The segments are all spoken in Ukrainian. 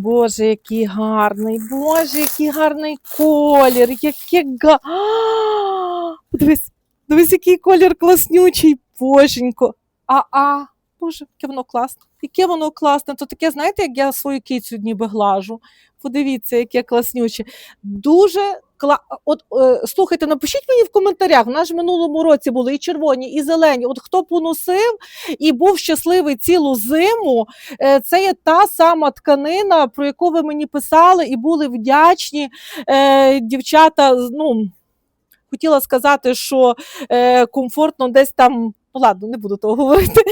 Боже, який гарний, боже, який гарний колір, яке га. Подивись, дивись, який колір класнючий, боженько. А-а, боже, яке воно класне. Яке воно класне. То таке, знаєте, як я свою кицю ніби глажу. Подивіться, яке класнюче. Дуже кла... От е, слухайте, напишіть мені в коментарях. У нас ж в минулому році були і червоні, і зелені. От хто поносив і був щасливий цілу зиму, е, це є та сама тканина, про яку ви мені писали, і були вдячні е, дівчата. Ну, хотіла сказати, що е, комфортно десь там. Ну ладно, не буду того говорити.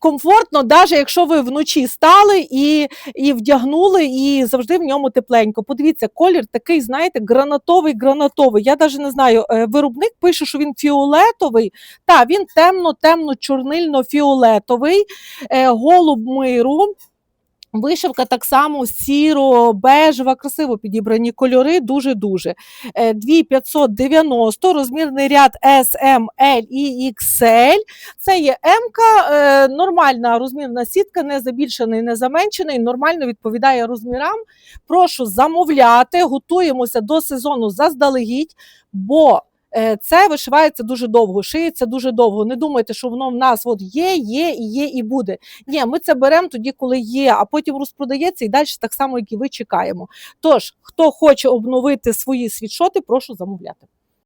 Комфортно, навіть якщо ви вночі стали і, і вдягнули, і завжди в ньому тепленько. Подивіться, колір такий, знаєте, гранатовий, гранатовий. Я навіть не знаю, е, виробник пише, що він фіолетовий. Та він темно, темно, чорнильно-фіолетовий, е, голуб миру. Вишивка так само сіро, бежева, красиво підібрані кольори, дуже-дуже. Е, 2590, розмірний ряд S, L і XL. Це є М, е, нормальна розмірна сітка, не забільшений, не заменшений, нормально відповідає розмірам. Прошу замовляти, готуємося до сезону заздалегідь, бо е, це вишивається дуже довго, шиється дуже довго. Не думайте, що воно в нас от є, є, і є, і буде. Ні, ми це беремо тоді, коли є, а потім розпродається і далі так само, як і ви чекаємо. Тож, хто хоче обновити свої світшоти, прошу замовляти.